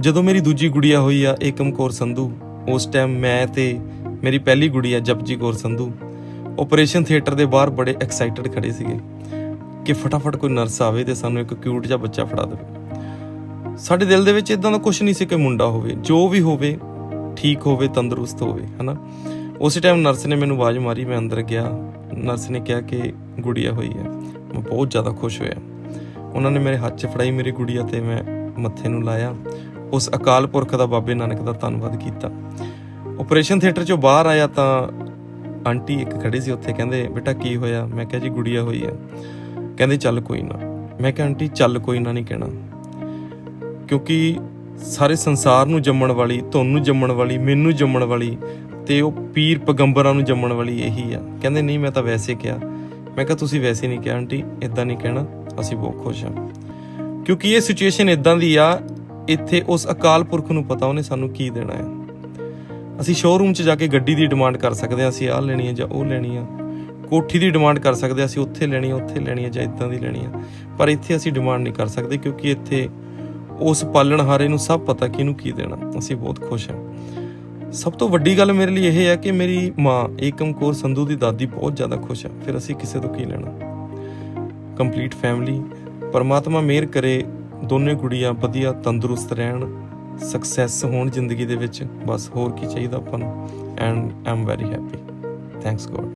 ਜਦੋਂ ਮੇਰੀ ਦੂਜੀ ਗੁੜੀਆ ਹੋਈ ਆ, ਏਕਮ ਕੌਰ ਸੰਧੂ, ਉਸ ਟਾਈਮ ਮੈਂ ਤੇ ਮੇਰੀ ਪਹਿਲੀ ਗੁੜੀਆ ਜਪਜੀ ਕੌਰ ਸੰਧੂ ਆਪਰੇਸ਼ਨ ਥੀਏਟਰ ਦੇ ਬਾਹਰ ਬੜੇ ਐਕਸਾਈਟਡ ਖੜੇ ਸੀਗੇ ਕਿ ਫਟਾਫਟ ਕੋਈ ਨਰਸ ਆਵੇ ਤੇ ਸਾਨੂੰ ਇੱਕ ਕਿਊਟ ਜਿਹਾ ਬੱਚਾ ਫੜਾ ਦੇਵੇ। ਸਾਡੇ ਦਿਲ ਦੇ ਵਿੱਚ ਇਦਾਂ ਦਾ ਕੁਝ ਨਹੀਂ ਸੀ ਕਿ ਮੁੰਡਾ ਹੋਵੇ, ਜੋ ਵੀ ਹੋਵੇ, ਠੀਕ ਹੋਵੇ, ਤੰਦਰੁਸਤ ਹੋਵੇ, ਹਨਾ? ਉਸੇ ਟਾਈਮ ਨਰਸ ਨੇ ਮੈਨੂੰ ਆਵਾਜ਼ ਮਾਰੀ, ਮੈਂ ਅੰਦਰ ਗਿਆ ਨਰਸ ਨੇ ਕਿਹਾ ਕਿ ਗੁੜੀਆ ਹੋਈ ਹੈ ਮੈਂ ਬਹੁਤ ਜ਼ਿਆਦਾ ਖੁਸ਼ ਹੋਇਆ। ਉਹਨਾਂ ਨੇ ਮੇਰੇ ਹੱਥ 'ਚ ਫੜਾਈ ਮੇਰੀ ਗੁੜੀਆ ਤੇ ਮੈਂ ਮੱਥੇ ਨੂੰ ਲਾਇਆ। ਉਸ ਅਕਾਲ ਪੁਰਖ ਦਾ ਬਾਬੇ ਨਾਨਕ ਦਾ ਧੰਨਵਾਦ ਕੀਤਾ। ਆਪਰੇਸ਼ਨ ਥੀਏਟਰ 'ਚੋਂ ਬਾਹਰ ਆਇਆ ਤਾਂ ਆਂਟੀ ਇੱਕ ਖੜੀ ਸੀ ਉੱਥੇ, ਕਹਿੰਦੇ, ਬੇਟਾ ਕੀ ਹੋਇਆ? ਮੈਂ ਕਿਹਾ, ਜੀ, ਗੁੜੀਆ ਹੋਈ ਆ। ਕਹਿੰਦੇ, ਚੱਲ ਕੋਈ ਨਾ। ਮੈਂ ਕਿਹਾ, ਆਂਟੀ, ਚੱਲ ਕੋਈ ਨਾ, ਨਹੀਂ ਕਹਿਣਾ। ਕਿਉਂਕਿ ਸਾਰੇ ਸੰਸਾਰ ਨੂੰ ਜੰਮਣ ਵਾਲੀ, ਤੁਹਾਨੂੰ ਜੰਮਣ ਵਾਲੀ, ਮੈਨੂੰ ਜੰਮਣ ਵਾਲੀ ਤੇ ਉਹ ਪੀਰ ਪੈਗੰਬਰਾਂ ਨੂੰ ਜੰਮਣ ਵਾਲੀ ਇਹੀ ਆ। ਕਹਿੰਦੇ, ਨਹੀਂ, ਮੈਂ ਤਾਂ ਵੈਸੇ ਕਿਹਾ। ਮੈਂ ਕਿਹਾ, ਤੁਸੀਂ ਵੈਸੇ ਨਹੀਂ ਕਿਹਾ, ਆਂਟੀ ਇਦਾਂ ਨਹੀਂ ਕਹਿਣਾ, ਅਸੀਂ ਬਹੁਤ ਖੁਸ਼ ਹਾਂ। ਕਿਉਂਕਿ ਇਹ ਸਿਚੁਏਸ਼ਨ ਇਦਾਂ ਦੀ ਆ ਇੱਥੇ ਉਸ ਅਕਾਲ ਪੁਰਖ ਨੂੰ ਪਤਾ ਉਹਨੇ ਸਾਨੂੰ ਕੀ ਦੇਣਾ ਹੈ। ਅਸੀਂ ਸ਼ੋਰੂਮ 'ਚ ਜਾ ਕੇ ਗੱਡੀ ਦੀ ਡਿਮਾਂਡ ਕਰ ਸਕਦੇ ਹਾਂ, ਅਸੀਂ ਆਹ ਲੈਣੀ ਹੈ ਜਾਂ ਉਹ ਲੈਣੀ ਹੈ। ਕੋਠੀ ਦੀ ਡਿਮਾਂਡ ਕਰ ਸਕਦੇ ਹਾਂ, ਅਸੀਂ ਉੱਥੇ ਲੈਣੀ ਉੱਥੇ ਲੈਣੀ ਹੈ ਜਾਂ ਇਦਾਂ ਦੀ ਲੈਣੀ ਹੈ। ਪਰ ਇੱਥੇ ਅਸੀਂ ਡਿਮਾਂਡ ਨਹੀਂ ਕਰ ਸਕਦੇ ਕਿਉਂਕਿ ਇੱਥੇ ਉਸ ਪਾਲਣਹਾਰੇ ਨੂੰ ਸਭ ਪਤਾ ਕਿ ਇਹਨੂੰ ਕੀ ਦੇਣਾ। ਅਸੀਂ ਬਹੁਤ ਖੁਸ਼ ਹਾਂ। ਸਭ ਤੋਂ ਵੱਡੀ ਗੱਲ ਮੇਰੇ ਲਈ ਇਹ ਹੈ ਕਿ ਮੇਰੀ ਮਾਂ ਏਕਮ ਕੌਰ ਸੰਧੂ ਦੀ ਦਾਦੀ ਬਹੁਤ ਜ਼ਿਆਦਾ ਖੁਸ਼ ਹੈ। ਫਿਰ ਅਸੀਂ ਕਿਸੇ ਤੋਂ ਕੀ ਲੈਣਾ? ਕੰਪਲੀਟ ਫੈਮਿਲੀ ਪਰਮਾਤਮਾ ਮਿਹਰ ਕਰੇ ਦੋਨੇ ਕੁੜੀਆਂ ਵਧੀਆ ਤੰਦਰੁਸਤ ਰਹਿਣ ਸਕਸੈਸ ਹੋਣ ਜ਼ਿੰਦਗੀ ਦੇ ਵਿੱਚ, ਬਸ ਹੋਰ ਕੀ ਚਾਹੀਦਾ ਆਪਾਂ ਨੂੰ and am very happy thanks God